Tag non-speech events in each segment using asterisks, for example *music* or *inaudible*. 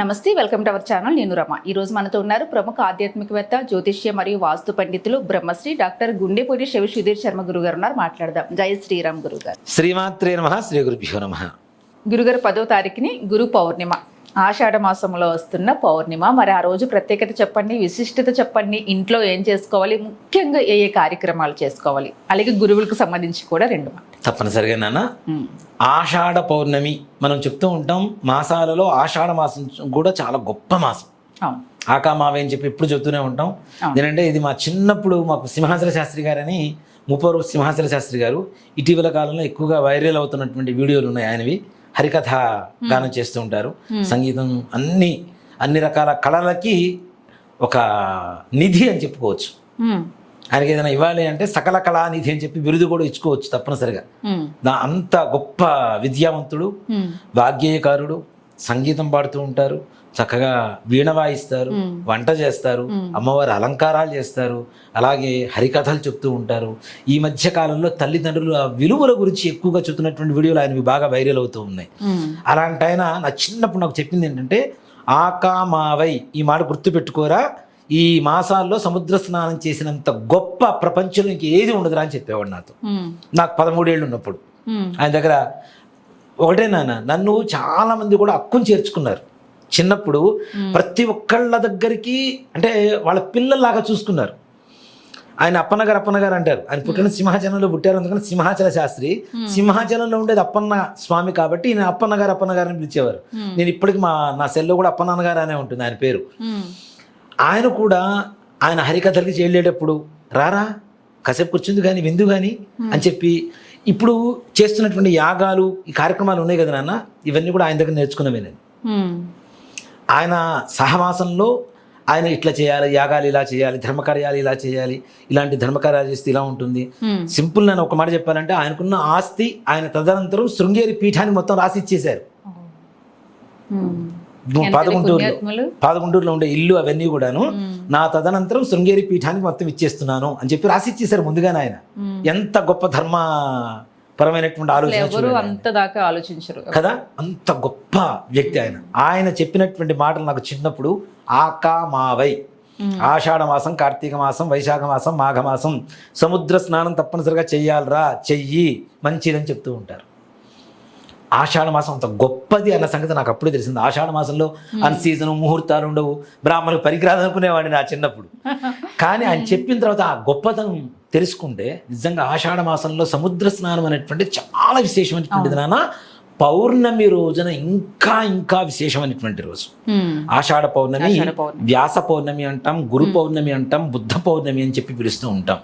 నమస్తే welcome to our channel నేను రమ. ఈ రోజు మనతో ఉన్నారు ప్రముఖ ఆధ్యాత్మికవేత్త జ్యోతిష్య మరియు వాస్తు పండితులు బ్రహ్మశ్రీ డాక్టర్ గుండెపూడి శివ సుధీర్ శర్మ గురువు గారు ఉన్నారు. మాట్లాడదాం. జై శ్రీరామ్ గురువు గారు శ్రీమాత్రే నమ శ్రీ గురుభ్యో నమ. గురుగారు పదో తారీఖుని గురు పౌర్ణిమ. ఆషాఢ మాసంలో వస్తున్న పౌర్ణిమ. మరి ఆ రోజు ప్రత్యేకత చెప్పండి విశిష్టత చెప్పండి ఇంట్లో ఏం చేసుకోవాలి ముఖ్యంగా ఏ ఏ కార్యక్రమాలు చేసుకోవాలి. అలాగే గురువులకు సంబంధించి కూడా రెండు మాట. తప్పనిసరిగా నాన్న. ఆషాఢ పౌర్ణమి మనం చెప్తూ ఉంటాం మాసాలలో ఆషాఢ మాసం కూడా చాలా గొప్ప మాసం. ఆకామావే అని చెప్పి ఎప్పుడు చెప్తూనే ఉంటాం. నేనంటే ఇది మా చిన్నప్పుడు మాకు సింహాచల శాస్త్రి గారని ముప్పరు సింహాచల శాస్త్రి గారు ఇటీవల కాలంలో ఎక్కువగా వైరల్ అవుతున్నటువంటి వీడియోలు ఉన్నాయి ఆయనవి. హరికథ గానం చేస్తూ ఉంటారు. సంగీతం అన్ని అన్ని రకాల కళలకి ఒక నిధి అని చెప్పుకోవచ్చు. ఆయనకి ఏదైనా ఇవ్వాలి అంటే సకల కళానిధి అని చెప్పి బిరుదు కూడా ఇచ్చుకోవచ్చు తప్పనిసరిగా. దా అంత గొప్ప విద్యావంతుడు ఉమ్, వాగ్గేయకారుడు సంగీతం పాడుతూ ఉంటారు. చక్కగా వీణ వాయిస్తారు వంట చేస్తారు అమ్మవారి అలంకారాలు చేస్తారు అలాగే హరికథలు చెప్తూ ఉంటారు. ఈ మధ్య కాలంలో తల్లిదండ్రులు ఆ విలువల గురించి ఎక్కువగా చెప్తున్నటువంటి వీడియోలు ఆయనవి బాగా వైరల్ అవుతూ ఉన్నాయి. అలాంటి ఆయన నా చిన్నప్పుడు నాకు చెప్పింది ఏంటంటే ఆకా మావై ఈ మాట గుర్తుపెట్టుకోరా ఈ మాసాల్లో సముద్ర స్నానం చేసినంత గొప్ప ప్రపంచంలో ఇంక ఏది ఉండదురా అని చెప్పేవాడు నాతో. నాకు పదమూడేళ్ళు ఉన్నప్పుడు. ఆయన దగ్గర ఒకటే నాన్న నన్ను చాలా మంది కూడా అక్కుని చేర్చుకున్నారు. చిన్నప్పుడు ప్రతి ఒక్కళ్ళ దగ్గరికి అంటే వాళ్ళ పిల్లల్లాగా చూసుకున్నారు. ఆయన అప్పన్నగారు అప్పన్నగారు అంటారు. ఆయన పుట్టిన సింహాచలంలో పుట్టారు. అందుకని సింహాచల శాస్త్రి సింహాచలంలో ఉండేది అప్పన్న స్వామి కాబట్టి ఈయన అప్పన్నగారు అప్పన్నగారు అని పిలిచేవారు నేను ఇప్పటికి మా నా సెల్లో కూడా అప్పన్నగారు అనే ఉంటుంది ఆయన పేరు. ఆయన కూడా ఆయన హరికథలకి వెళ్ళేటప్పుడు రారా కాసేపు కూర్చుంది కానీ విందు కానీ అని చెప్పి ఇప్పుడు చేస్తున్నటువంటి యాగాలు ఈ కార్యక్రమాలు ఉన్నాయి కదా నాన్న? ఇవన్నీ కూడా ఆయన దగ్గర నేర్చుకున్నవే నేను. ఆయన సహవాసంలో ఆయన ఇట్లా చేయాలి యాగాలు ఇలా చేయాలి ధర్మకార్యాలు ఇలా చేయాలి ఇలాంటి ధర్మకార్యాలు చేస్తే ఇలా ఉంటుంది. సింపుల్ నేను ఒక మాట చెప్పాలంటే ఆయనకున్న ఆస్తి ఆయన తదనంతరం శృంగేరి పీఠాన్ని మొత్తం రాసి ఇచ్చేశారు. పాదగుంటూరులో? పాదగుంటూరులో ఉండే ఇల్లు అవన్నీ కూడాను నా తదనంతరం శృంగేరి పీఠానికి మొత్తం ఇచ్చేస్తున్నాను అని చెప్పి రాసి ఇచ్చేశారు ముందుగానే ఆయన. ఎంత గొప్ప ధర్మ పరమైనటువంటి ఆలోచన ఎవరు. అంత దాకా ఆలోచించరు. కదా? అంత గొప్ప వ్యక్తి ఆయన. ఆయన చెప్పినటువంటి మాటలు నాకు చిన్నప్పుడు ఆకా మావై ఉమ్. ఆషాఢ మాసం కార్తీక మాసం వైశాఖ మాసం మాఘ మాసం సముద్ర స్నానం తప్పనిసరిగా చెయ్యాలిరా చెయ్యి మంచిదని చెప్తూ ఉంటారు. ఆషాఢ మాసం అంత గొప్పది అన్న సంగతి నాకు అప్పుడే తెలిసింది. ఆషాఢ మాసంలో అన్ సీజన్ ముహూర్తాలు ఉండవు. బ్రాహ్మణులకు పనికిరాదు అనుకునేవాడిని నా చిన్నప్పుడు. *laughs* కానీ ఆయన చెప్పిన తర్వాత ఆ గొప్పతనం తెలుసుకుంటే నిజంగా ఆషాఢ మాసంలో సముద్ర స్నానం అనేటువంటి చాలా విశేషమైనటువంటిది నాన్న పౌర్ణమి రోజున ఇంకా ఇంకా విశేషమైనటువంటి రోజు. ఆషాఢ పౌర్ణమి. వ్యాస పౌర్ణమి అంటాం గురు పౌర్ణమి అంటాం బుద్ధ పౌర్ణమి అని చెప్పి పిలుస్తూ ఉంటాం.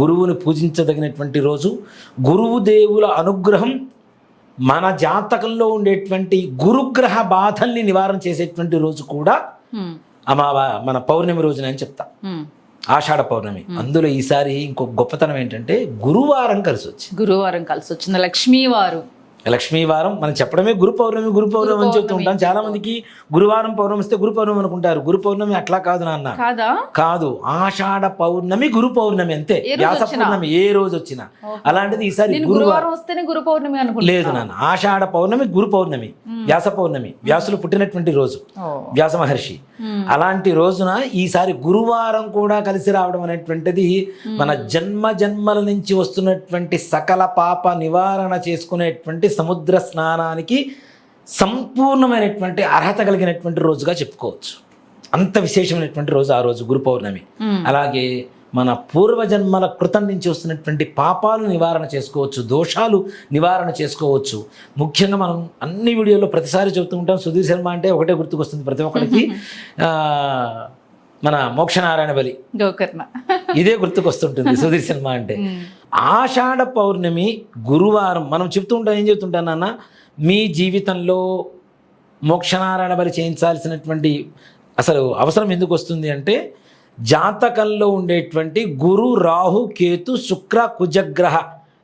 గురువుని పూజించదగినటువంటి రోజు గురువు దేవుల అనుగ్రహం మన జాతకంలో ఉండేటువంటి గురుగ్రహ బాధల్ని నివారణ చేసేటువంటి రోజు కూడా మన పౌర్ణమి రోజున అని చెప్తా. ఆషాఢ పౌర్ణమి. అందులో ఈసారి ఇంకొక గొప్పతనం ఏంటంటే గురువారం కలిసి వచ్చింది గురువారం కలిసి వచ్చింది లక్ష్మీవారు. లక్ష్మీవారం మనం చెప్పడమే గురు పౌర్ణమి గురు పౌర్ణమి అని చెప్తూ ఉంటాం. చాలా మందికి గురువారం పౌర్ణమి వస్తే గురు పౌర్ణమి అనుకుంటారు. గురు పౌర్ణమి అట్లా కాదు నాన్న. కాదా? ఆషాఢ పౌర్ణమి గురు పౌర్ణమి అంతే. వ్యాస? పౌర్ణమి ఏ రోజు వచ్చినా. అలాంటిది ఈసారి గురువారం వస్తేనే గురు పౌర్ణమి లేదు నాన్న. ఆషాఢ పౌర్ణమి గురు పౌర్ణమి వ్యాస పౌర్ణమి వ్యాసులు పుట్టినటువంటి రోజు. వ్యాస మహర్షి. అలాంటి రోజున ఈసారి గురువారం కూడా కలిసి రావడం అనేటువంటిది మన జన్మ జన్మల నుంచి వస్తున్నటువంటి సకల పాప నివారణ చేసుకునేటువంటి సముద్ర స్నానానికి సంపూర్ణమైనటువంటి అర్హత కలిగినటువంటి రోజుగా చెప్పుకోవచ్చు. అంత విశేషమైనటువంటి రోజు ఆ రోజు గురు పౌర్ణమి. అలాగే మన పూర్వజన్మల కృతం నుంచి వస్తున్నటువంటి పాపాలు నివారణ చేసుకోవచ్చు దోషాలు నివారణ చేసుకోవచ్చు. ముఖ్యంగా మనం అన్ని వీడియోలో ప్రతిసారి చెబుతూ ఉంటాం సుధీర్ శర్మ అంటే ఒకటే గుర్తుకొస్తుంది ప్రతి ఒక్కరికి ఆ, మన మోక్షనారాయణ బలి. గోకర్ణ. ఇదే గుర్తుకొస్తుంటుంది సుధీర్ శర్మ అంటే. ఆషాఢ పౌర్ణమి గురువారం మనం చెప్తూ ఉంటాం ఏం చెప్తుంటాం నాన్న? మీ జీవితంలో మోక్షనారాయణ బలి చేయించాల్సినటువంటి అసలు అవసరం ఎందుకు వస్తుంది అంటే జాతకంలో ఉండేటువంటి గురు రాహు కేతు శుక్ర కుజగ్రహ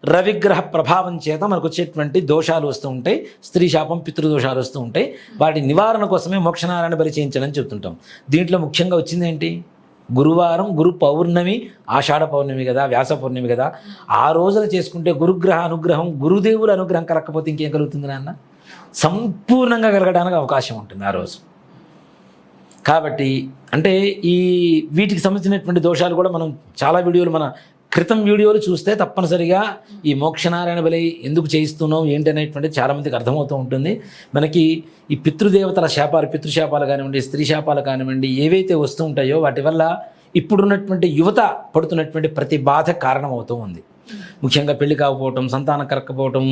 రవిగ్రహ ప్రభావం చేత మనకు వచ్చేటువంటి దోషాలు వస్తూ ఉంటాయి. స్త్రీ శాపం పితృదోషాలు వస్తూ ఉంటాయి. వాటి నివారణ కోసమే మోక్షనారాయణ బలి చేయించడం చెప్తుంటాం. దీంట్లో ముఖ్యంగా వచ్చింది ఏంటి గురువారం గురు పౌర్ణమి ఆషాఢ పౌర్ణమి కదా వ్యాస పౌర్ణమి కదా. ఆ రోజున చేసుకుంటే గురుగ్రహ అనుగ్రహం గురుదేవుల అనుగ్రహం కలగకపోతే ఇంకేం కలుగుతుంది నాన్న? సంపూర్ణంగా కలగడానికి అవకాశం ఉంటుంది ఆ రోజు. కాబట్టి అంటే ఈ వీటికి సంబంధించినటువంటి దోషాలు కూడా మనం చాలా వీడియోలు మన క్రితం వీడియోలు చూస్తే తప్పనిసరిగా ఈ మోక్షనారాయణ బలి ఎందుకు చేయిస్తున్నాం ఏంటి అనేటువంటి చాలామందికి అర్థమవుతూ ఉంటుంది. మనకి ఈ పితృదేవతల శాపాలు పితృశాపాలు కానివ్వండి స్త్రీ శాపాలు కానివ్వండి ఏవైతే వస్తూ ఉంటాయో వాటి వల్ల ఇప్పుడున్నటువంటి యువత పడుతున్నటువంటి ప్రతి బాధ కారణమవుతూ ఉంది. ముఖ్యంగా పెళ్ళి కాకపోవటం సంతానం కరక్కపోవటం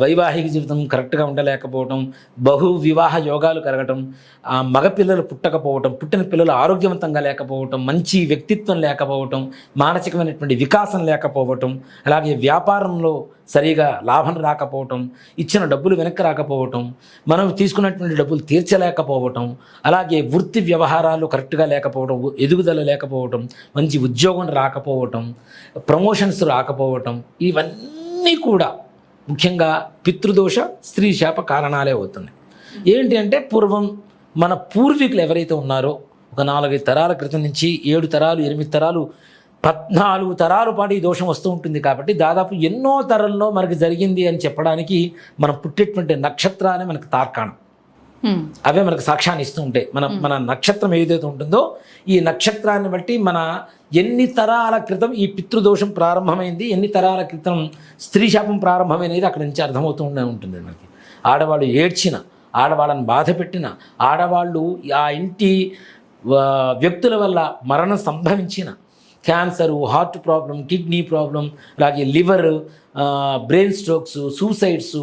వైవాహిక జీవితం కరెక్ట్గా ఉండలేకపోవటం బహు వివాహ యోగాలు కరగటం ఆ, మగ పిల్లలు పుట్టకపోవటం పుట్టిన పిల్లలు ఆరోగ్యవంతంగా లేకపోవటం మంచి వ్యక్తిత్వం లేకపోవటం మానసికమైనటువంటి వికాసం లేకపోవటం అలాగే వ్యాపారంలో సరిగా లాభం రాకపోవటం ఇచ్చిన డబ్బులు వెనక్కి రాకపోవటం మనం తీసుకున్నటువంటి డబ్బులు తీర్చలేకపోవటం అలాగే వృత్తి వ్యవహారాలు కరెక్ట్గా లేకపోవడం ఎదుగుదల లేకపోవటం మంచి ఉద్యోగం రాకపోవటం ప్రమోషన్స్ రాకపోవటం ఇవన్నీ కూడా ముఖ్యంగా పితృదోష స్త్రీ శాప కారణాలే అవుతున్నాయి. ఏంటి అంటే పూర్వం మన పూర్వీకులు ఎవరైతే ఉన్నారో ఒక నాలుగైదు తరాల క్రితం నుంచి ఏడు తరాలు ఎనిమిది తరాలు పద్నాలుగు తరాల పాటు ఈ దోషం వస్తూ ఉంటుంది కాబట్టి దాదాపు ఎన్నో తరంలో మనకి జరిగింది అని చెప్పడానికి మనం పుట్టేటువంటి నక్షత్రాన్ని మనకు తార్కాణం. అవే మనకు సాక్ష్యాన్ని ఇస్తూ ఉంటాయి. మన మన నక్షత్రం ఏదైతే ఉంటుందో ఈ నక్షత్రాన్ని బట్టి మన ఎన్ని తరాల క్రితం ఈ పితృదోషం ప్రారంభమైంది ఎన్ని తరాల క్రితం స్త్రీ శాపం ప్రారంభమైనది అక్కడ నుంచి అర్థమవుతూ ఉండే ఉంటుంది మనకి. ఆడవాళ్ళు ఏడ్చిన ఆడవాళ్ళని బాధ పెట్టిన ఆడవాళ్ళు ఆ ఇంటి వ్యక్తుల వల్ల మరణం సంభవించిన cancer heart problem kidney problem అలాగే liver brain strokes suicides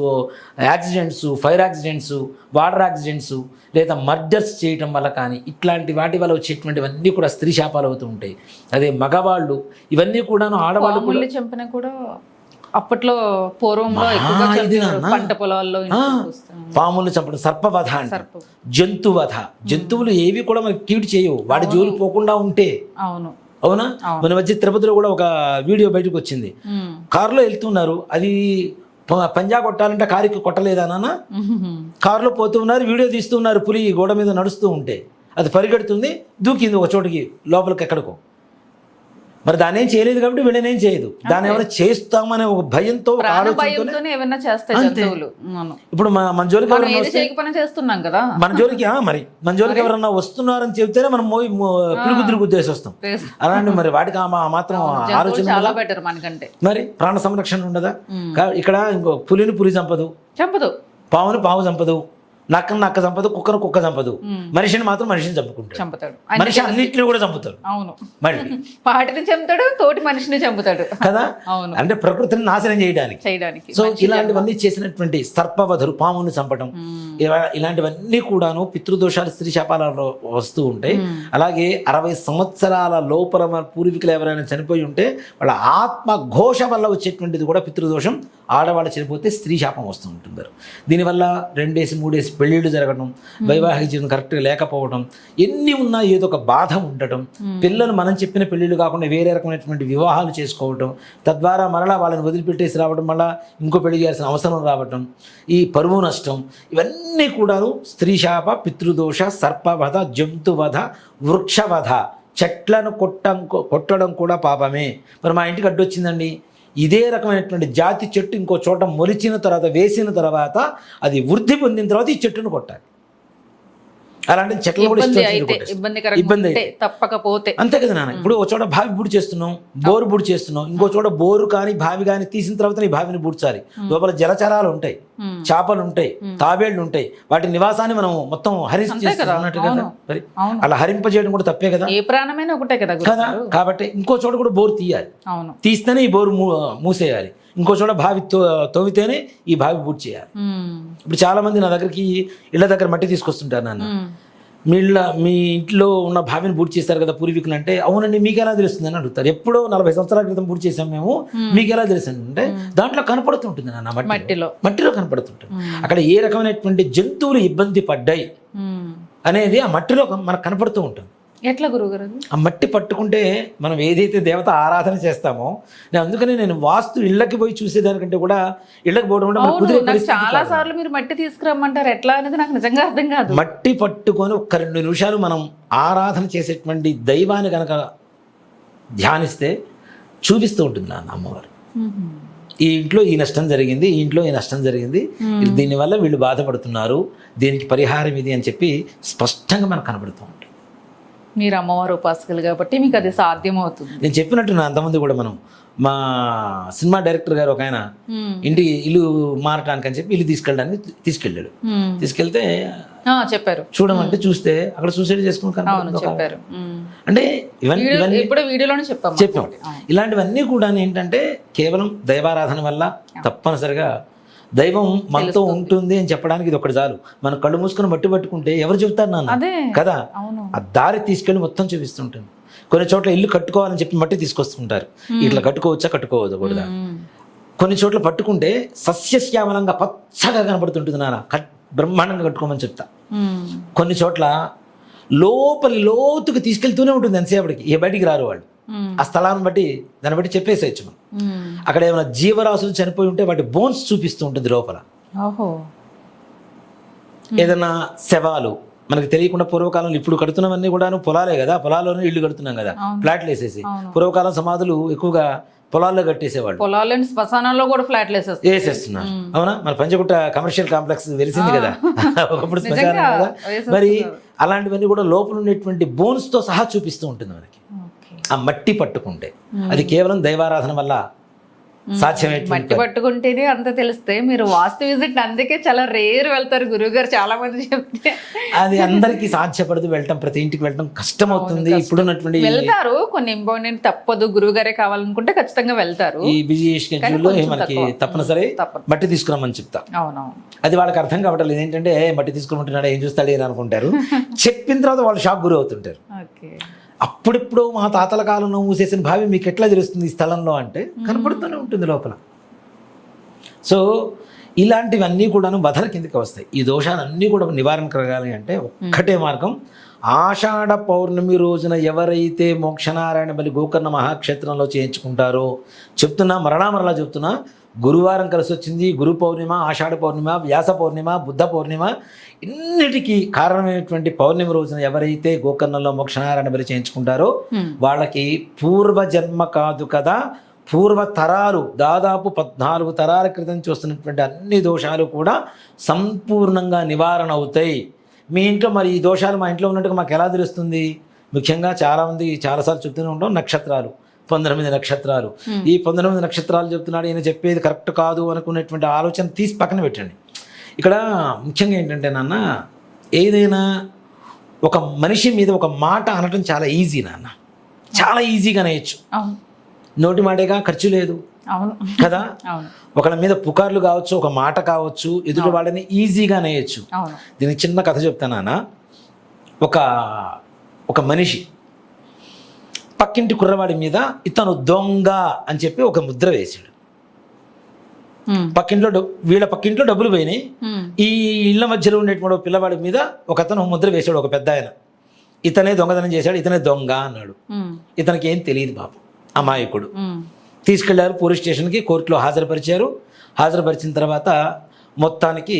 accidents fire accidents water accidents లేదా మర్డర్స్ చేయటం వల్ల కానీ ఇట్లాంటి వాటి వల్ల వచ్చేటువంటివన్నీ కూడా స్త్రీ శాపాలు అవుతూ ఉంటాయి. అదే మగవాళ్ళు ఇవన్నీ కూడాను ఆడవాళ్ళు చంపిన కూడా అప్పట్లో పూర్వంలో. పంట పొలాల్లో. పాములు చంపడం సర్పవధ అంటే. జంతువధ. జంతువులు ఏవి కూడా మనకి కీడు చేయవు. వాడి జోలి పోకుండా ఉంటే. అవును. అవునా. మన మధ్య తిరుపతిలో కూడా ఒక వీడియో బయటకు వచ్చింది. కారులో వెళ్తున్నారు అది పంజా కొట్టాలంటే కారుకి కొట్టలేదా నాన్న. *laughs* కారులో పోతూ ఉన్నారు వీడియో తీస్తూ ఉన్నారు పులి గోడ మీద నడుస్తూ ఉంటే అది పరిగెడుతుంది దూకింది ఒక చోటికి లోపలికి ఎక్కడికో మరి దాని ఏం చేయలేదు కాబట్టి వీళ్ళనేం చేయదు. దాన్ని ఏమైనా చేస్తామనే ఒక భయంతో. ఇప్పుడు మన జోలికి మనం చేస్తున్నాం కదా. జోలికి ఆ, మరి. మన జోలికి ఎవరన్నా వస్తున్నారని చెబితేనే మనం మోయి పిలుగుద్దులు గుద్దేసి వస్తాం చేస్తాం. అలాంటి మరి వాటికి ఆ మా- ఆ మాత్రం ఆలోచన చాలా ఉండదా? బెటర్ మనకంటే. మరి ప్రాణ సంరక్షణ ఉండదా? ఇక్కడ ఇంకో పులిని పులి చంపదు. చంపదు. పావుని పావు చంపదు. నక్కను నక్క చంపదు కుక్కను కుక్క చంపదు. మనిషిని మాత్రం మనిషిని చంపుకుంటాడు. చంపుతాడు. మనిషి అన్నింటినీ కూడా చంపుతాడు. అవును. మళ్ళీ *laughs* పాటిని చంపుతాడు తోటి మనిషిని చంపుతాడు. కదా? అవును. అంటే ప్రకృతిని నాశనం చేయడానికి. చేయడానికి. సో ఇలాంటివన్నీ చేసినటువంటి సర్పవధులు పాముని. ఇలా- ఇలాంటివన్నీ కూడాను పితృదోషాలు స్త్రీ శాపాలలో వస్తూ ఉంటాయి అలాగే అరవై సంవత్సరాల లోపల మన పూర్వీకులు ఎవరైనా చనిపోయి ఉంటే వాళ్ళ ఆత్మ ఘోష వల్ల వచ్చేటువంటిది కూడా పితృదోషం. ఆడవాళ్ళు చనిపోతే స్త్రీ శాపం వస్తూ ఉంటున్నారు దీనివల్ల రెండేసి మూడేసి పెళ్ళిళ్ళు జరగడం వైవాహిక జీవితం కరెక్ట్గా లేకపోవడం ఎన్ని ఉన్నా ఏదో ఒక బాధ ఉండటం పిల్లలు మనం చెప్పిన పెళ్ళిళ్ళు కాకుండా వేరే రకమైనటువంటి వివాహాలు చేసుకోవటం తద్వారా మరలా వాళ్ళని వదిలిపెట్టేసి రావడం మళ్ళా ఇంకో పెళ్ళి చేయాల్సిన అవసరం రావటం ఈ పరువు నష్టం ఇవన్నీ కూడాను స్త్రీ శాప పితృదోష సర్పవధ జంతువధ వృక్షవధ చెట్లను కొట్టం కొట్టడం కూడా పాపమే. మరి మా ఇంటికి అడ్డొచ్చిందండి. ఇదే రకమైనటువంటి జాతి చెట్టు ఇంకో చోట మొలిచిన తర్వాత వేసిన తర్వాత అది వృద్ధి పొందిన తర్వాత ఈ చెట్టును కొట్టాలి. అలాంటి చెట్లను కూడా ఇబ్బంది తప్పకపోతే. అంతే కదా నాన్న. ఇప్పుడు ఒక చోట బావి బుడి చేస్తున్నాం బోరు బుడి చేస్తున్నాం ఇంకో చోట బోరు కానీ బావి కానీ తీసిన తర్వాత ఈ బావిని బుడ్చాలి. లోపల జలచరాలు ఉంటాయి. చేపలు ఉంటాయి తాబేళ్ళు ఉంటాయి వాటి నివాసాన్ని మనం మొత్తం హరించి అంతే కదా. మరి అలా హరింపజేయడం కూడా తప్పే కదా? ఏ ప్రాణమైనా ఒకటే కదా కాబట్టి ఇంకో చోట కూడా బోరు తీయాలి. తీస్తేనే ఈ బోరు మూసేయాలి. ఇంకో చోట బావి తో- తవ్వితేనే ఈ బావి బూట్ చేయాలి. ఇప్పుడు చాలా మంది నా దగ్గరికి ఇళ్ళ దగ్గర మట్టి తీసుకొస్తుంటారు నాన్న. మీ మీ ఇంట్లో ఉన్న బావిని బూట్ చేస్తారు కదా పూర్వీకులు అంటే అవునండి మీకు ఎలా తెలుస్తుంది అని అడుగుతారు. ఎప్పుడో నలభై సంవత్సరాల క్రితం బూట్ చేసాం మేము. మీకు ఎలా తెలుస్తుంది అంటే దాంట్లో కనపడుతుంటుంది నాన్న మట్టి మట్టిలో. మట్టిలో కనపడుతుంటుంది. అక్కడ ఏ రకమైనటువంటి జంతువులు ఇబ్బంది పడ్డాయి. అనేది ఆ మట్టిలో మనకు కనపడుతూ ఉంటుంది. ఎట్లా గురుగారు అది? ఆ మట్టి పట్టుకుంటే మనం ఏదైతే దేవత ఆరాధన చేస్తామో నేను అందుకని నేను వాస్తు ఇళ్ళకి పోయి చూసేదానికంటే కూడా ఇళ్ళకి పోవడం నాకు చాలా. సార్లు మీరు మట్టి తీసుకురమ్మంటారు. ఎట్లా అనేది నాకు నిజంగా అర్థం కాదు. మట్టి పట్టుకొని ఒక్క రెండు నిమిషాలు మనం ఆరాధన చేసేటువంటి దైవాన్ని కనుక ధ్యానిస్తే చూపిస్తూ ఉంటుంది నాన్న అమ్మవారు. మ్మ్. ఈ ఇంట్లో ఈ నష్టం జరిగింది ఈ ఇంట్లో ఈ నష్టం జరిగింది. దీనివల్ల వీళ్ళు బాధపడుతున్నారు. దీనికి పరిహారం ఇది అని చెప్పి స్పష్టంగా మనకు కనబడుతూ ఉంటుంది. మీరు అమ్మవారు ఉపాసకులు కాబట్టి మీకు అది సాధ్యమవుతుంది. నేను చెప్పినట్టు నా అంతమంది కూడా మనం. మా సినిమా డైరెక్టర్ గారు ఒక ఆయన. ఇంటి ఇల్లు మారటానికి అని చెప్పి ఇల్లు తీసుకెళ్ళడానికి తీసుకెళ్ళాడు. తీసుకెళ్తే ఆ, చెప్పారు. చూడమంటే చూస్తే అక్కడ సూసైడ్ చేసుకుని. చెప్పారు. అంటే ఇవన్నీ ఇప్పుడు వీడియోలోనే చెప్పాము చెప్పాం. ఇలాంటివన్నీ కూడా ఏంటంటే కేవలం దైవారాధన వల్ల తప్పనిసరిగా దైవం మనతో ఉంటుంది అని చెప్పడానికి ఇది ఒకటి చాలు. మనం కళ్ళు మూసుకొని మట్టి పట్టుకుంటే ఎవరు చెబుతారు నాన్న? కదా? ఆ దారి తీసుకెళ్ళి మొత్తం చూపిస్తుంటుంది. కొన్ని చోట్ల ఇల్లు కట్టుకోవాలని చెప్పి మట్టి తీసుకొస్తుంటారు. ఇట్లా కట్టుకోవచ్చా కట్టుకోవద్దు. కొన్ని చోట్ల పట్టుకుంటే సస్యశ్యామలంగా పచ్చగా కనపడుతుంటుంది నాన్న. బ్రహ్మాండంగా కట్టుకోమని చెప్తా. కొన్ని చోట్ల లోపలి లోతుకు తీసుకెళ్తూనే ఉంటుంది ఎంతసేపటికి. ఏ బయటికి రారు వాళ్ళు. ఆ స్థలాన్ని బట్టి దాన్ని బట్టి చెప్పేసేయచ్చు మనం. అక్కడ ఏమైనా జీవరాశులు చనిపోయి ఉంటే వాటి బోన్స్ చూపిస్తూ ఉంటుంది లోపల. ఓహో. ఏదైనా శవాలు మనకి తెలియకుండా పూర్వకాలంలో ఇప్పుడు కడుతున్నవన్నీ కూడా పొలాలే కదా పొలాల్లోనే ఇల్లు కడుతున్నాం కదా. ఫ్లాట్లు వేసేసి. పూర్వకాలం సమాధులు ఎక్కువగా పొలాల్లో కట్టేసేవాళ్ళు. పొలాలని శ్మశానంలో కూడా ఫ్లాట్లు వేసేస్తారు వేసేస్తున్నారు. అవునా? మన పంచగుట్ట కమర్షియల్ కాంప్లెక్స్ వెలిసింది కదా. *laughs* ఒకప్పుడు శ్మశానం కదా. మరి అలాంటివన్నీ కూడా లోపల ఉండేటువంటి బోన్స్తో సహా చూపిస్తూ ఉంటుంది మనకి. ఆ మట్టి పట్టుకుంటే. అది కేవలం దైవారాధన వల్ల మట్టి పట్టుకుంటేనే అంత తెలిస్తే మీరు వాస్తు విజిట్ అందుకే చాలా రేర్ వెళ్తారు గురువు గారు చాలా మంది చెప్తే. అది అందరికీ సాధ్యపడదు వెళ్ళటం ప్రతి ఇంటికి వెళ్ళటం కష్టం. అవుతుంది ఇప్పుడున్నటువంటి వెళ్తారు కొన్ని ఇంపార్టెంట్ తప్పదు గురువు గారే కావాలనుకుంటే ఖచ్చితంగా వెళ్తారు. ఈ బిజీ షెడ్యూల్లో మనకి. తప్పనిసరి. మట్టి తీసుకురామని చెప్తా. అవునవును. అది వాళ్ళకి అర్థం కావట్లేదు. ఏంటంటే "ఏ, మట్టి తీసుకుంటున్నాడు ఏం చూస్తాడు? అని అనుకుంటారు? *laughs* చెప్పిన తర్వాత వాళ్ళు షాక్ గురి అవుతుంటారు ఓకే. అప్పుడెప్పుడు మా తాతల కాలంలో మూసేసిన భావి మీకు ఎట్లా తెలుస్తుంది ఈ స్థలంలో అంటే కనపడుతూనే ఉంటుంది లోపల. సో ఇలాంటివన్నీ కూడాను బధల కిందకి వస్తాయి. ఈ దోషాలన్నీ కూడా నివారణ కలగాలి అంటే ఒక్కటే మార్గం. ఆషాఢ పౌర్ణమి రోజున ఎవరైతే మోక్షనారాయణ బలి గోకర్ణ మహాక్షేత్రంలో చేయించుకుంటారో చెప్తున్నా మరణా మరలా చెప్తున్నా గురువారం కలిసి వచ్చింది గురు పౌర్ణిమ ఆషాఢ పౌర్ణిమ వ్యాస పౌర్ణిమ బుద్ధ పౌర్ణిమ ఇన్నిటికీ కారణమైనటువంటి పౌర్ణమి రోజున ఎవరైతే గోకర్ణంలో మోక్షనారాయణ బలి చేయించుకుంటారో. వాళ్ళకి పూర్వజన్మ కాదు కదా. పూర్వ తరాలు దాదాపు పద్నాలుగు తరాల క్రితం చూస్తున్నటువంటి అన్ని దోషాలు కూడా సంపూర్ణంగా నివారణ అవుతాయి. మీ ఇంట్లో మరి ఈ దోషాలు మా ఇంట్లో ఉన్నట్టుగా మాకు ఎలా తెలుస్తుంది? ముఖ్యంగా చాలామంది చాలాసార్లు చెప్తూనే ఉంటాం నక్షత్రాలు పంతొమ్మిది నక్షత్రాలు. ఈ పంతొమ్మిది నక్షత్రాలు చెప్తున్నాడు ఈయన చెప్పేది కరెక్ట్ కాదు అనుకునేటువంటి ఆలోచన తీసి పక్కన పెట్టండి. ఇక్కడ ముఖ్యంగా ఏంటంటే నాన్న ఏదైనా ఒక మనిషి మీద ఒక మాట అనటం చాలా ఈజీ నాన్న. చాలా ఈజీగా అనేయచ్చు. నోటి మాటేగా ఖర్చు లేదు. అవును. కదా? ఒకళ్ళ మీద పుకార్లు కావచ్చు ఒక మాట కావచ్చు ఎదుటి వాళ్ళని ఈజీగా అనేయచ్చు. దీనికి చిన్న కథ చెప్తానా ఒక ఒక మనిషి పక్కింటి కుర్రవాడి మీద ఇతను దొంగ అని చెప్పి ఒక ముద్ర వేసాడు మ్మ్. పక్కింట్లో వీళ్ళ పక్కింట్లో డబ్బులు పోయినాయి. ఈ ఇళ్ళ మధ్యలో ఉండేటువంటి పిల్లవాడి మీద ఒక అతను ముద్ర వేశాడు ఒక పెద్ద ఆయన ఇతనే దొంగతనం చేశాడు ఇతనే దొంగ అన్నాడు. ఇతనికి ఏం తెలియదు బాబు అమాయకుడు. తీసుకెళ్ళారు పోలీస్ స్టేషన్కి కోర్టులో హాజరుపరిచారు. హాజరుపరిచిన తర్వాత మొత్తానికి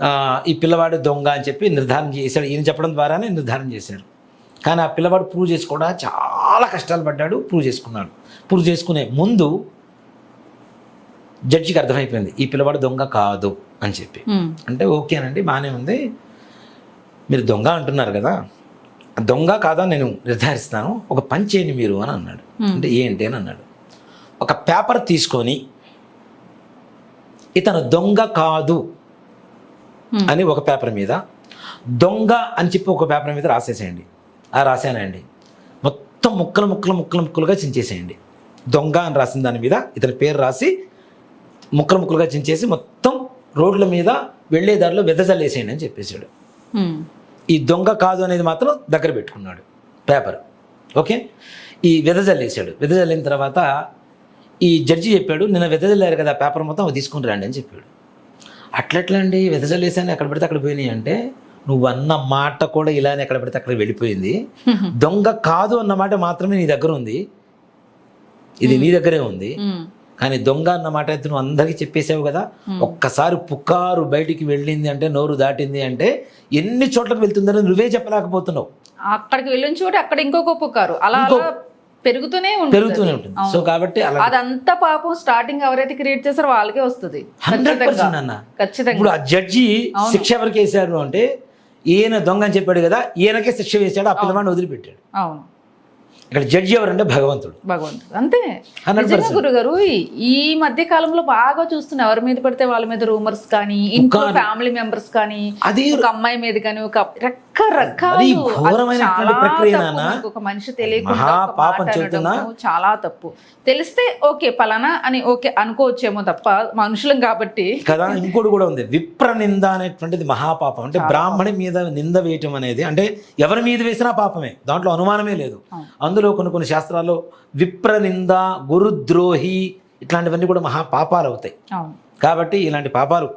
ఆ, ఈ పిల్లవాడు దొంగ అని చెప్పి నిర్ధారణ చేశాడు. ఈయన చెప్పడం ద్వారానే నిర్ధారణ చేశారు. కానీ ఆ పిల్లవాడు ప్రూవ్ చేసుకోవడా చాలా కష్టాలు పడ్డాడు ప్రూవ్ చేసుకున్నాడు. ప్రూవ్ చేసుకునే ముందు జడ్జికి అర్థమైపోయింది ఈ పిల్లవాడు దొంగ కాదు అని చెప్పి. అంటే ఓకేనండి బాగానే ఉంది. మీరు దొంగ అంటున్నారు కదా దొంగ కాదా నేను నిర్ధారిస్తాను ఒక పని చేయండి మీరు అని అన్నాడు. అంటే ఏంటి అని అన్నాడు. ఒక పేపర్ తీసుకొని ఇతను దొంగ కాదు. అని ఒక పేపర్ మీద దొంగ అని చెప్పి ఒక పేపర్ మీద రాసేసేయండి. ఆ రాశానండి. మొత్తం ముక్కలు ముక్కలు ముక్కలు ముక్కలుగా చించేసేయండి. దొంగ అని రాసిన దాని మీద ఇతని పేరు రాసి ముక్కలు ముక్కలుగా చించేసి మొత్తం రోడ్ల మీద వెళ్ళే దారిలో వెదజల్లేసేయండి అని చెప్పేశాడు. ఈ దొంగ కాదు అనేది మాత్రం దగ్గర పెట్టుకున్నాడు పేపర్. ఓకే? ఈ వెదజల్లేసాడు వెదజల్లిన తర్వాత ఈ జడ్జి చెప్పాడు నిన్న వెదజల్లారు కదా పేపర్ మొత్తం అవి తీసుకుని రండి అని చెప్పాడు. అట్లెట్లా అండి వెదజల్లేసాను ఎక్కడ పెడితే అక్కడ పోయినాయి అంటే నువ్వు అన్న మాట కూడా ఇలానే ఎక్కడ పెడితే అక్కడ వెళ్ళిపోయింది. దొంగ కాదు అన్న మాట మాత్రమే నీ దగ్గర ఉంది. ఇది నీ దగ్గరే ఉంది. కానీ దొంగ అన్న మాట అయితే నువ్వు అందరికీ చెప్పేసావు కదా. ఒక్కసారి పుకారు బయటికి వెళ్ళింది అంటే నోరు దాటింది అంటే ఎన్ని చోట్లకు వెళ్తుందని నువ్వే చెప్పలేకపోతున్నావు. అక్కడికి వెళ్ళిన చోట అక్కడ ఇంకొక పుకారు అలా పెరుగుతూనే ఉంటుంది పెరుగుతూనే ఉంటుంది. సో కాబట్టి అలా అదంతా పాపం స్టార్టింగ్ ఎవరైతే క్రియేట్ చేస్తారో వాళ్ళకే వస్తుంది. హండ్రెడ్ పర్సెంట్ అన్న. ఖచ్చితంగా. ఇప్పుడు ఆ జడ్జి శిక్ష ఎవరికి వేశారు అంటే ఈయన దొంగ అని చెప్పాడు కదా ఈయనకే శిక్ష వేశాడు ఆ పిల్లవాడిని వదిలిపెట్టాడు. అవును. ఇక్కడ జడ్జి ఎవరంటే భగవంతుడు. భగవంతుడు. అంతే. 100% నిజంగా గురుగారు ఈ- మధ్య కాలంలో బాగా చూస్తున్నా ఎవరి మీద పడితే వాళ్ళ మీద రూమర్స్ కానీ ఇంకో ఫ్యామిలీ మెంబర్స్ కానీ అది ఒక అమ్మాయి మీద కానీ ఒక రకరకాల. ఒక మనిషి తెలియకుండా చాలా తప్పు. తెలిస్తే ఓకే పలానా అని ఓకే అనుకోవచ్చేమో తప్ప మనుషులం కాబట్టి. కదా ఇంకోటి కూడా ఉంది. విప్ర నింద అనేటువంటిది మహాపాపం. అంటే బ్రాహ్మణి మీద నింద వేయటం అనేది అంటే ఎవరి మీద వేసినా పాపమే. దాంట్లో అనుమానమే లేదు. అందులో కొన్ని కొన్ని శాస్త్రాల్లో విప్ర నింద గురుద్రోహి ఇట్లాంటివన్నీ కూడా మహాపాపాలు అవుతాయి అవును. కాబట్టి ఇలాంటి పాపాలు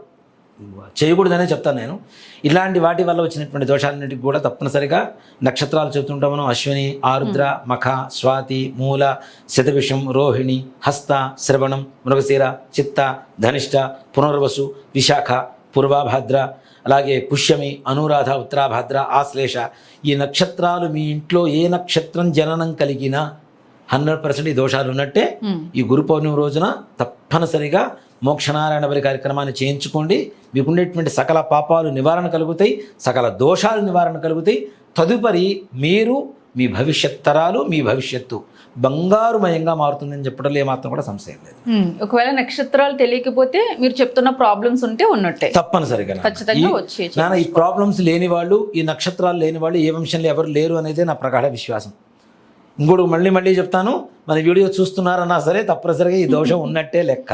చేయకూడదనే చెప్తాను నేను. ఇలాంటి వాటి వల్ల వచ్చినటువంటి దోషాలన్నిటికి కూడా తప్పనిసరిగా నక్షత్రాలు చెబుతుంటాం మనం అశ్విని ఆరుద్ర మఖ స్వాతి మూల శతవిషం రోహిణి హస్త శ్రవణం మృగశీర చిత్త ధనిష్ట పునర్వసు విశాఖ పూర్వాభాద్ర అలాగే పుష్యమి అనురాధ ఉత్తరాభాద్ర ఆశ్లేష ఈ నక్షత్రాలు మీ ఇంట్లో ఏ నక్షత్రం జననం కలిగినా హండ్రెడ్ పర్సెంట్ ఈ దోషాలు ఉన్నట్టే. ఈ గురు పౌర్ణమి రోజున తప్పనిసరిగా మోక్షనారాయణ బలి కార్యక్రమాన్ని చేయించుకోండి. మీకుండేటువంటి సకల పాపాలు నివారణ కలుగుతాయి సకల దోషాలు నివారణ కలుగుతాయి. తదుపరి మీరు మీ భవిష్యత్ తరాలు మీ భవిష్యత్తు. బంగారుమయంగా మారుతుందని చెప్పడంలో ఏమాత్రం కూడా సంశయం లేదు. ఒకవేళ నక్షత్రాలు తెలియకపోతే మీరు చెప్తున్న ప్రాబ్లమ్స్ ఉంటే ఉన్నట్టే తప్పనిసరిగా నాన్న. ఈ- ప్రాబ్లమ్స్ లేని వాళ్ళు ఈ నక్షత్రాలు లేని వాళ్ళు ఏ వంశంలో ఎవరు లేరు అనేది నా ప్రగాఢ విశ్వాసం ఇంకోటి మళ్ళీ మళ్ళీ చెప్తాను మన వీడియో చూస్తున్నారన్నా సరే తప్పనిసరిగా ఈ దోషం *laughs* ఉన్నట్టే లెక్క.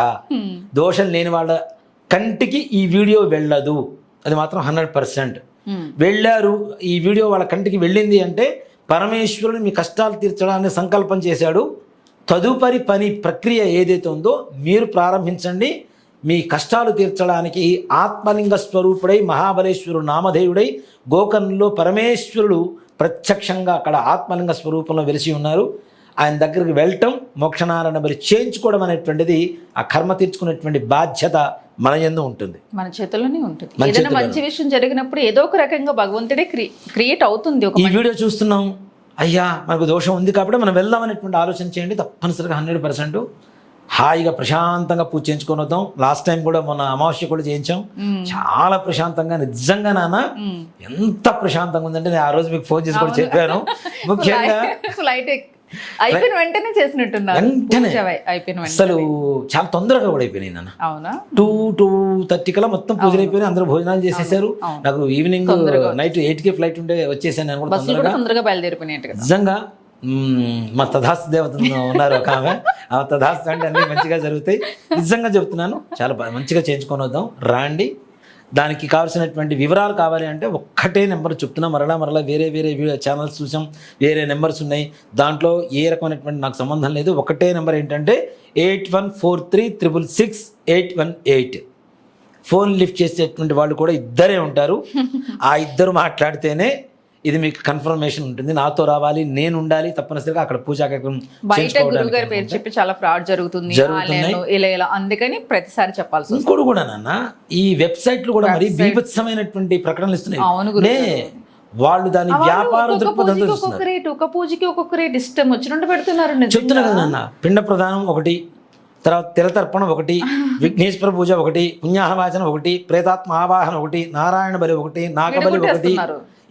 దోషం లేని వాళ్ళ కంటికి ఈ వీడియో వెళ్ళదు అది మాత్రం హండ్రెడ్ పర్సెంట్. వెళ్ళారు ఈ వీడియో వాళ్ళ కంటికి వెళ్ళింది అంటే పరమేశ్వరుడు మీ కష్టాలు తీర్చడానికి సంకల్పం చేశాడు. తదుపరి పని ప్రక్రియ ఏదైతే ఉందో మీరు ప్రారంభించండి. మీ కష్టాలు తీర్చడానికి ఆత్మలింగ స్వరూపుడై మహాబలేశ్వరుడు నామధేయుడై గోకర్ణంలో పరమేశ్వరుడు ప్రత్యక్షంగా అక్కడ ఆత్మలింగ స్వరూపంలో వెలిసి ఉన్నారు. ఆయన దగ్గరికి వెళ్ళటం మోక్షనారాయణ బలి చేయించుకోవడం అనేటువంటిది ఆ కర్మ తీర్చుకునేటువంటి బాధ్యత మన యందు ఉంటుంది మన చేతుల్లోనే ఉంటుంది ఏదైనా. మంచి విషయం జరిగినప్పుడు ఏదో ఒక రకంగా భగవంతుడే క్రియేట్ అవుతుంది ఒక ఈ వీడియో చూస్తున్నాం అయ్యా మనకు దోషం ఉంది కాబట్టి మనం వెళ్దాం అనేటువంటి ఆలోచన చేయండి తప్పనిసరిగా హండ్రెడ్ పర్సెంట్ హాయిగా ప్రశాంతంగా పూజ చేయించుకొని వద్దాం లాస్ట్ టైం కూడా మొన్న అమావాస్య కూడా చేయించాం. చాలా ప్రశాంతంగా నిజంగా నాన్న. ఎంత ప్రశాంతంగా ఉందంటే నేను ఆ రోజు మీకు ఫోన్ చేసి కూడా చెప్పాను *laughs* ముఖ్యంగా ఫ్లైట్ అయిపోయిన వెంటనే చేసినట్టున్నారు. అసలు చాలా తొందరగా కూడా అయిపోయినాయి నాన్న. అవునా? టూ టూ థర్టీ కల్లా మొత్తం పూజలు అయిపోయినాయి. అందరూ భోజనాలు చేసేసారు. నాకు ఈవినింగ్ నైట్ ఎయిట్కి ఫ్లైట్ ఉంటే వచ్చేసాను నేను కూడా తొందరగా. నిజంగా మా తథాస్తు దేవత ఉన్నారు ఒక ఆమె. ఆ తథాస్తు అంటే అన్ని మంచిగా జరుగుతాయి. నిజంగా చెప్తున్నాను చాలా మంచిగా చేయించుకొని వద్దాం. రాండి. దానికి కావాల్సినటువంటి వివరాలు కావాలి అంటే ఒక్కటే నెంబర్ చెప్తున్నా మరలా మరలా వేరే వేరే ఛానల్స్ చూసాం వేరే నెంబర్స్ ఉన్నాయి. దాంట్లో ఏ రకమైనటువంటి నాకు సంబంధం లేదు. ఒకటే నెంబర్ ఏంటంటే eight one four three triple six eight one eight. Phone lift చేసేటువంటి వాళ్ళు కూడా ఇద్దరే ఉంటారు. *laughs* ఆ ఇద్దరు మాట్లాడితేనే ఇది మీకు కన్ఫర్మేషన్ ఉంటుంది. నాతో రావాలి నేను ఉండాలి తప్పనిసరిగా అక్కడ పూజా కార్యక్రమం పేరు చెప్పి చాలా ఫ్రాడ్ జరుగుతుంది. అందుకని ప్రతిసారి చెప్పాల్సి ఇంకోటి కూడా నాన్న ఈ వెబ్సైట్లు కూడా మరి బీభత్సమైనటువంటి ప్రకటనలు ఇస్తున్నాయి. అవును వాళ్ళు దాని వ్యాపార దృక్పథంతో ఒక్కొక్క రేట్ ఒక పూజకి ఒక్కొక్క రేట్ ఇష్టం వచ్చినట్టు పెడుతున్నారు. చెప్తున్నా కదా నాన్న పిండ ప్రదానం ఒకటి తర్వాత తిలతర్పణం ఒకటి విఘ్నేశ్వర పూజ ఒకటి పుణ్యాహవాచనం ఒకటి ప్రేతాత్మ ఆవాహన ఒకటి నారాయణ బలి ఒకటి నాగబలి ఒకటి.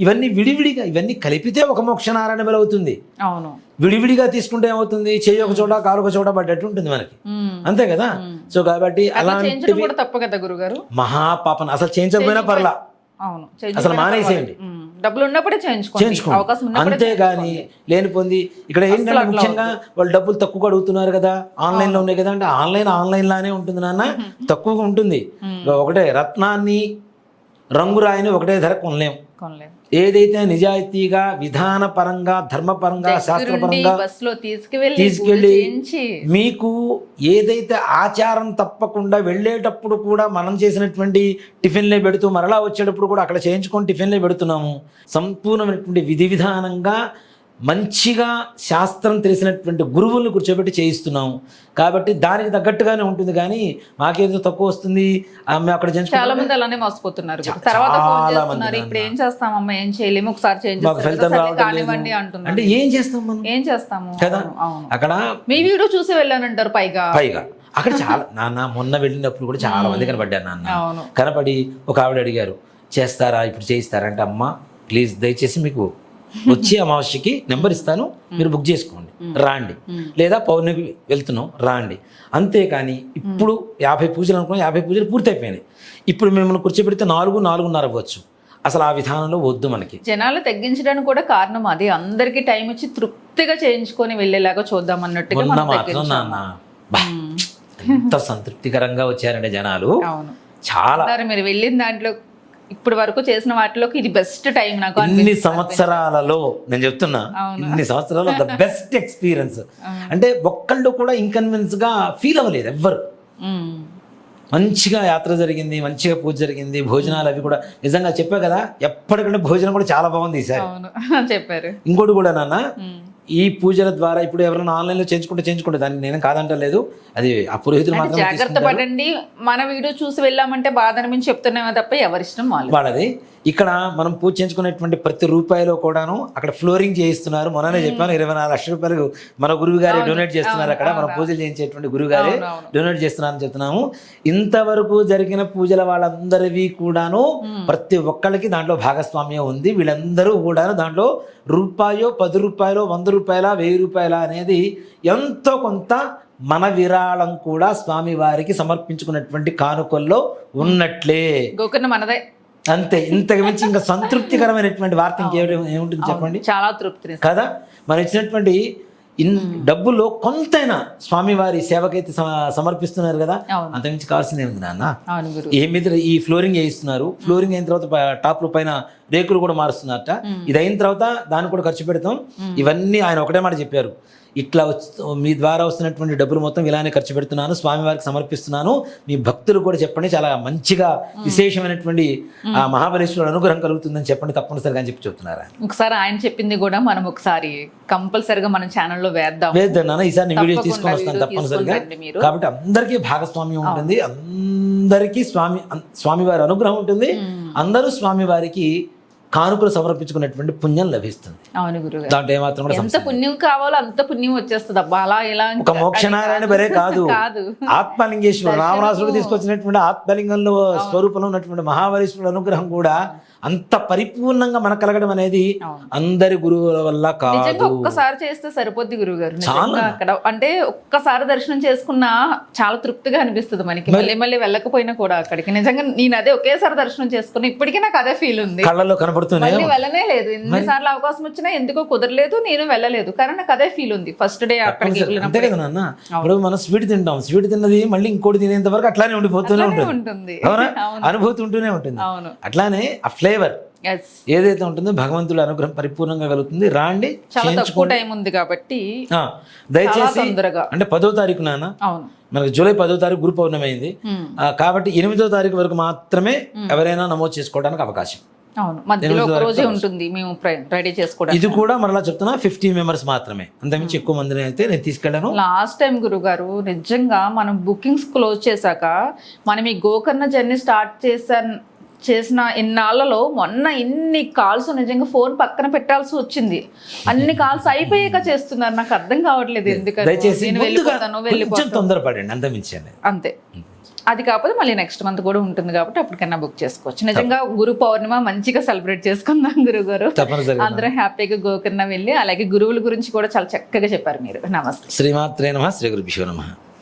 ఇవన్నీ విడివిడిగా ఇవన్నీ కలిపితే ఒక మోక్ష నారాయణ బలి అవుతుంది. అవును. విడివిడిగా తీసుకుంటే ఏమవుతుంది? చెయ్యి ఒక చోట కాలు ఒక చోట పడ్డట్టు ఉంటుంది మనకి. అంతే కదా? సో కాబట్టి గురుగారు? మహాపాపన అసలు చేయించకపోయినా పర్లా. అవును అసలు మానేసేయండి. డబ్బులు ఉన్నప్పుడే చేయించుకోండి. అవకాశం అంతేగాని లేని పొంది ఇక్కడ ఏంటంటే ముఖ్యంగా వాళ్ళు డబ్బులు తక్కువ అడుగుతున్నారు కదా ఆన్లైన్లో ఉన్నాయి కదా అంటే ఆన్లైన్ ఆన్లైన్ లానే ఉంటుంది నాన్న. తక్కువగా ఉంటుంది. ఒకటే రత్నాన్ని రంగు రాయిని ఒకటే ధర కొనలేం. కొనలేదు ఏదైతే నిజాయితీగా విధానపరంగా ధర్మపరంగా శాస్త్రపరంగా తీసుకెళ్ళి మీకు ఏదైతే ఆచారం తప్పకుండా వెళ్ళేటప్పుడు కూడా మనం చేసినటువంటి టిఫిన్లే పెడుతూ మరలా వచ్చేటప్పుడు కూడా అక్కడ చేయించుకొని టిఫిన్లే పెడుతున్నాము. సంపూర్ణమైనటువంటి విధి విధానంగా మంచిగా శాస్త్రం తెలిసినటువంటి గురువుల్ని కూర్చోబెట్టి చేయిస్తున్నాము కాబట్టి దానికి తగ్గట్టుగానే ఉంటుంది కానీ మాకేదో తక్కువ వస్తుంది. ఆ, మేము అక్కడ చాలా మంది అలానే మోసపోతున్నారు. తర్వాత ఇప్పుడు ఏం చేస్తామమ్మా ఏం చేయలేము. ఒకసారి చేంజ్ కానివ్వండి అంటున్నారు. అంటే ఏం చేస్తాం మనం? ఏం చేస్తాము? కదా? అక్కడ మీ వీడియో చూసి వెళ్ళానంటారు పైగా. పైగా. అక్కడ *laughs* చాలా నాన్న మొన్న వెళ్ళినప్పుడు కూడా చాలా మంది కనపడ్డారు నాన్న. కనపడి ఒక ఆవిడ అడిగారు చేస్తారా? ఇప్పుడు చేయిస్తారా? అంటే అమ్మ ప్లీజ్ దయచేసి మీకు వచ్చే అమావాస్యకి నెంబర్ ఇస్తాను మీరు బుక్ చేసుకోండి. రాండి. లేదా పౌర్ణమికి వెళ్తున్నాం రాండి. అంతేకాని ఇప్పుడు యాభై పూజలు అనుకున్నాం యాభై పూజలు పూర్తయిపోయినాయి. ఇప్పుడు మిమ్మల్ని కూర్చోబెడితే నాలుగు నాలుగున్నర అవ్వచ్చు. అసలు ఆ విధానంలో వద్దు మనకి. జనాలు తగ్గించడానికి కూడా కారణం అదే. అందరికి టైం వచ్చి తృప్తిగా చేయించుకొని వెళ్ళేలాగా చూద్దాం అన్నట్టుగా ఎంత సంతృప్తికరంగా వచ్చారంటే జనాలు. చాలా. మీరు వెళ్ళిన దాంట్లో ఇప్పుడు వరకు చేసిన వాటిలోకి ఇది బెస్ట్ టైం నాకు ఇన్ని. సంవత్సరాలలో నేను చెప్తున్నా. ఇన్ని సంవత్సరాలు ద బెస్ట్ ఎక్స్పీరియన్స్ అంటే ఒక్కళ్ళు కూడా ఇన్కన్వీనియన్స్గా ఫీల్ అవ్వలేదు ఎవ్వరు. మంచిగా యాత్ర జరిగింది మంచిగా పూజ జరిగింది భోజనాలు అవి కూడా నిజంగా చెప్పా కదా ఎప్పటికంటే భోజనం కూడా చాలా బాగుంది ఈసారి *laughs* చెప్పారు ఇంకోటి కూడా నాన్న. ఈ పూజల ద్వారా ఇప్పుడు ఎవరైనా ఆన్లైన్లో చేయించుకుంటే చేయించుకుంటే దాన్ని నేను కాదంటలేదు. అది ఆ పురోహితులు అంటే మాత్రమే జాగ్రత్త. పడండి. మన వీడియో చూసి వెళ్ళామంటే బాధ అనిపించి చెప్తున్నామో తప్ప ఎవరిష్టం వాళ్ళు వాళ్ళది. ఇక్కడ మనం పూజ చేయించుకునేటువంటి ప్రతి రూపాయలో కూడాను అక్కడ ఫ్లోరింగ్ చేయిస్తున్నారు. మొన్ననే చెప్పాను ఇరవై నాలుగు లక్షల రూపాయలు మన గురువు గారే డొనేట్ చేస్తున్నారు అక్కడ. మన పూజలు చేయించేటువంటి గురువు గారే. డొనేట్ చేస్తున్నారని చెప్తున్నాము. ఇంతవరకు జరిగిన పూజల వాళ్ళందరివి కూడాను ప్రతి ఒక్కళ్ళకి దాంట్లో భాగస్వామ్యం ఉంది. వీళ్ళందరూ కూడా దాంట్లో రూపాయో పది రూపాయలు వంద రూపాయల వెయ్యి రూపాయల అనేది ఎంతో కొంత మన విరాళం కూడా స్వామివారికి సమర్పించుకున్నటువంటి కానుకల్లో ఉన్నట్లే. గోకర్ణ మనదే. అంతే. ఇంతకు మించి ఇంకా సంతృప్తికరమైనటువంటి వార్త ఇంకేమిటి ఏముంటుంది చెప్పండి? చాలా తృప్తిని కదా? మనం ఇచ్చినటువంటి ఇన్ డబ్బుల్లో కొంతైనా స్వామివారి సేవకైతే సమ- సమర్పిస్తున్నారు కదా? అవును. అంతకుమించి కావాల్సింది ఏముంది నాన్న? ఏ మీద ఈ ఫ్లోరింగ్ వేయిస్తున్నారు? ఫ్లోరింగ్ అయిన తర్వాత టాప్ల పైన రేకులు కూడా మారుస్తున్నారట. ఇది అయిన తర్వాత దానికి కూడా ఖర్చు పెడతాం. ఇవన్నీ ఆయన ఒకటే మాట చెప్పారు. ఇట్లా మీ ద్వారా వస్తున్నటువంటి డబ్బులు మొత్తం ఇలానే ఖర్చు పెడుతున్నాను స్వామివారికి సమర్పిస్తున్నాను. మీ భక్తులు కూడా చెప్పండి చాలా మంచిగా విశేషమైనటువంటి ఆ మహాబలేశ్వరుడు అనుగ్రహం కలుగుతుందని చెప్పండి తప్పనిసరిగా అని చెప్పి చెప్తున్నారు. ఒకసారి ఆయన చెప్పింది కూడా మనం ఒకసారి కంపల్సరిగా మన ఛానల్లో వేద్దాం. వేద్దాం నాన్న ఈసారి వీడియో తీసుకొని వస్తాను తప్పనిసరిగా. కాబట్టి అందరికీ భాగస్వామ్యం ఉంటుంది అందరికీ స్వామి స్వామివారి అనుగ్రహం ఉంటుంది అందరూ స్వామివారికి కానుకలు సమర్పించుకున్నటువంటి పుణ్యం లభిస్తుంది. అవును దాంట్లో ఏమాత్రం కూడా ఎంత. పుణ్యం కావాలో అంత పుణ్యం వచ్చేస్తుంది. అబ్బా అలా ఇలా ఒక మోక్షనారాయణ బరే కాదు. కాదు. ఆత్మలింగేశ్వరుడు రామరాసుడు తీసుకొచ్చినటువంటి ఆత్మలింగంలో స్వరూపంలో ఉన్నటువంటి మహాబలేశ్వరుడు అనుగ్రహం కూడా అంత పరిపూర్ణంగా మనకు కలగడం అనేది. అందరి గురువుల వల్ల కాదు. ఒక్కసారి చేస్తే సరిపోద్ది గురువు గారు. అక్కడ అంటే ఒక్కసారి దర్శనం చేసుకున్నా చాలా తృప్తిగా అనిపిస్తుంది మనకి. మళ్ళీ మళ్ళీ వెళ్ళకపోయినా కూడా అక్కడికి. నిజంగా నేను అదే ఒకేసారి దర్శనం చేసుకున్నా ఇప్పటికీ నాకు అదే ఫీల్ ఉంది. కళ్ళల్లో కనబడుతూనే మళ్ళీ వెళ్ళనే లేదు. ఎన్నిసార్లు అవకాశం వచ్చినా ఎందుకో కుదరలేదు నేను వెళ్ళలేదు. కానీ నాకు అదే ఫీల్ ఉంది. ఫస్ట్ డే అక్కడికి అంతే వెళ్ళినప్పుడు. కదా నాన్న. ఇప్పుడు మనం స్వీట్ తింటాం. స్వీట్ తిన్నది మళ్ళీ ఇంకోటి తినేంత వరకు అట్లానే ఉండిపోతూనే ఉంటుంది. *laughs* అవునా. అనుభూతి ఉంటూనే ఉంటుంది. అట్లానే ఆ ఫ్లేవర్ ఏదైతే ఉంటుందో భగవంతుడి అనుగ్రహం పరిపూర్ణంగా కలుగుతుంది. రాండి చాలా చేయించుకో తక్కువ టైం ఉంది కాబట్టి దయచేసి అంటే పదో తారీఖు నాన్న. మనకి జూలై పదో తారీఖు గురు పౌర్ణమి అయింది. కాబట్టి ఎనిమిదో తారీఖు వరకు మాత్రమే ఎవరైనా నమోదు చేసుకోవడానికి అవకాశం. అవును. మధ్యలో ఒక రోజే ఉంటుంది మేము రెడీ చేసుకోవడానికి. ఇది కూడా మరలా చెప్తున్నా ఫిఫ్టీ మెంబర్స్ మాత్రమే. అంతకుమించి ఎక్కువ మందిని అయితే నేను తీసుకెళ్ళను. లాస్ట్ టైం గురుగారు నిజంగా మనం బుకింగ్స్ క్లోజ్ చేశాక మనం ఈ గోకర్ణ జర్నీ స్టార్ట్ చేసా చేసిన ఇన్నాళ్ళలో మొన్న ఇన్ని కాల్స్ నిజంగా ఫోన్ పక్కన పెట్టాల్సి వచ్చింది. అన్ని కాల్స్ అయిపోయాక చేస్తున్నారు. నాకు అర్థం కావట్లేదు ఎందుకంటే తొందరపడండి అంతమించండి అంతే. అది కాకపోతే మళ్ళీ నెక్స్ట్ మంత్ కూడా ఉంటుంది కాబట్టి అప్పటికైనా బుక్ చేసుకోవచ్చు. నిజంగా గురు పౌర్ణిమ మంచిగా సెలబ్రేట్ చేసుకుందాం గురువు గారు అందరం హ్యాపీగా గోకర్ణ వెళ్ళి అలాగే గురువుల గురించి కూడా చాలా చక్కగా చెప్పారు మీరు. నమస్తే. శ్రీమాత్రే నమ శ్రీ గురుభ్యో నమ.